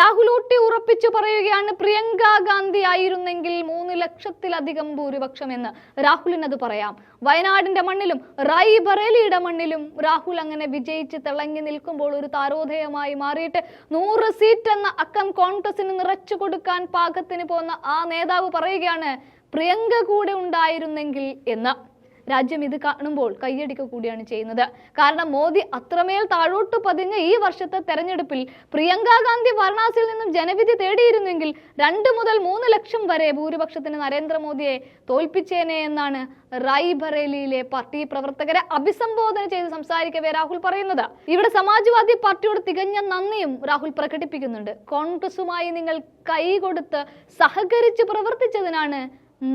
രാഹുൽ ഊട്ടി ഉറപ്പിച്ചു പറയുകയാണ് പ്രിയങ്ക ഗാന്ധി ആയിരുന്നെങ്കിൽ മൂന്ന് ലക്ഷത്തിലധികം ഭൂരിപക്ഷം എന്ന് രാഹുലിനത് പറയാം. വയനാടിന്റെ മണ്ണിലും റായി ബറേലിയുടെ മണ്ണിലും രാഹുൽ അങ്ങനെ വിജയിച്ച് തിളങ്ങി നിൽക്കുമ്പോൾ ഒരു താരോദയമായി മാറിയിട്ട് നൂറ് സീറ്റ് എന്ന അക്കം കോൺഗ്രസിന് നിറച്ചു കൊടുക്കാൻ പാകത്തിന് പോന്ന ആ നേതാവ് പറയുകയാണ് പ്രിയങ്ക കൂടെ ഉണ്ടായിരുന്നെങ്കിൽ എന്ന്. രാജ്യം ഇത് കാണുമ്പോൾ കൈയടിക്കുക കൂടിയാണ് ചെയ്യുന്നത്. കാരണം മോദി അത്രമേൽ താഴോട്ട് പതിഞ്ഞ ഈ വർഷത്തെ തെരഞ്ഞെടുപ്പിൽ പ്രിയങ്ക ഗാന്ധി വാരണാസിയിൽ നിന്നും ജനവിധി തേടിയിരുന്നെങ്കിൽ രണ്ട് മുതൽ മൂന്ന് ലക്ഷം വരെ ഭൂരിപക്ഷത്തിന് നരേന്ദ്രമോദിയെ തോൽപ്പിച്ചേനെ എന്നാണ് റായ്ബറേലിയിലെ പാർട്ടി പ്രവർത്തകരെ അഭിസംബോധന ചെയ്ത് സംസാരിക്കവേ രാഹുൽ പറയുന്നത്. ഇവിടെ സമാജ്വാദി പാർട്ടിയോട് തികഞ്ഞ നന്ദിയും രാഹുൽ പ്രകടിപ്പിക്കുന്നുണ്ട്. കോൺഗ്രസുമായി നിങ്ങൾ കൈകൊടുത്ത് സഹകരിച്ച് പ്രവർത്തിച്ചതിനാണ്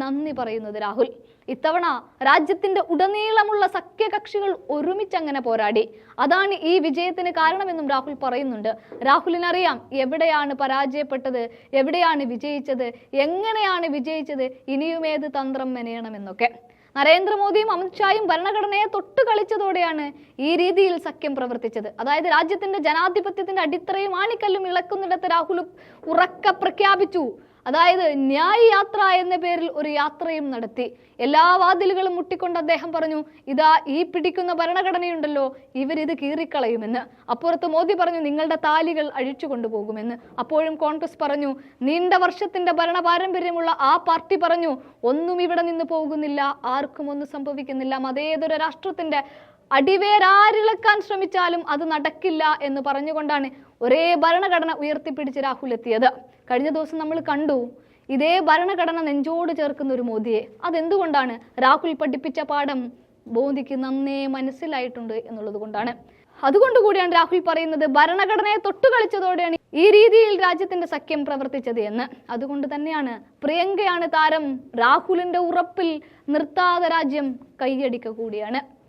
നന്ദി പറയുന്നത് രാഹുൽ. ഇത്തവണ രാജ്യത്തിന്റെ ഉടനീളമുള്ള സഖ്യകക്ഷികൾ ഒരുമിച്ചങ്ങനെ പോരാടി. അതാണ് ഈ വിജയത്തിന് കാരണമെന്നും രാഹുൽ പറയുന്നുണ്ട്. രാഹുലിനറിയാം എവിടെയാണ് പരാജയപ്പെട്ടത് എവിടെയാണ് വിജയിച്ചത് എങ്ങനെയാണ് വിജയിച്ചത് ഇനിയും ഏത് തന്ത്രം മെനയണമെന്നൊക്കെ. നരേന്ദ്രമോദിയും അമിത്ഷായും ഭരണഘടനയെ തൊട്ട് കളിച്ചതോടെയാണ് ഈ രീതിയിൽ സഖ്യം പ്രവർത്തിച്ചത്. അതായത് രാജ്യത്തിന്റെ ജനാധിപത്യത്തിന്റെ അടിത്തറയും ആണിക്കല്ലും ഇളക്കുന്നിടത്ത് രാഹുൽ ഉറക്ക പ്രഖ്യാപിച്ചു. അതായത് ന്യായ് യാത്ര എന്ന പേരിൽ ഒരു യാത്രയും നടത്തി. എല്ലാ വാതിലുകളും മുട്ടിക്കൊണ്ട് അദ്ദേഹം പറഞ്ഞു ഇതാ ഈ പിടിക്കുന്ന ഭരണഘടനയുണ്ടല്ലോ ഇവരിത് കീറിക്കളയുമെന്ന്. അപ്പുറത്ത് മോദി പറഞ്ഞു നിങ്ങളുടെ താലികൾ അഴിച്ചു കൊണ്ടുപോകുമെന്ന്. അപ്പോഴും കോൺഗ്രസ് പറഞ്ഞു നീണ്ട വർഷത്തിന്റെ ഭരണ പാരമ്പര്യമുള്ള ആ പാർട്ടി പറഞ്ഞു ഒന്നും ഇവിടെ നിന്ന് പോകുന്നില്ല ആർക്കും ഒന്നും സംഭവിക്കുന്നില്ല മതേതര രാഷ്ട്രത്തിന്റെ അടിവേരാരിളക്കാൻ ശ്രമിച്ചാലും അത് നടക്കില്ല എന്ന് പറഞ്ഞുകൊണ്ടാണ് ഒരേ ഭരണഘടന ഉയർത്തിപ്പിടിച്ച് രാഹുൽ എത്തിയത്. കഴിഞ്ഞ ദിവസം നമ്മൾ കണ്ടു ഇതേ ഭരണഘടന നെഞ്ചോട് ചേർക്കുന്ന ഒരു മോദിയെ. അതെന്തുകൊണ്ടാണ്? രാഹുൽ പഠിപ്പിച്ച പാഠം മോദിക്ക് നന്നേ മനസ്സിലായിട്ടുണ്ട് എന്നുള്ളത് കൊണ്ടാണ്. അതുകൊണ്ട് കൂടിയാണ് രാഹുൽ പറയുന്നത് ഭരണഘടനയെ തൊട്ടു കളിച്ചതോടെയാണ് ഈ രീതിയിൽ രാജ്യത്തിന്റെ സഖ്യം പ്രവർത്തിച്ചത് എന്ന്. അതുകൊണ്ട് തന്നെയാണ് പ്രിയങ്കയാണ് താരം രാഹുലിന്റെ ഉറപ്പിൽ നിർത്താതെ രാജ്യം കൈയടിക്ക കൂടിയാണ്.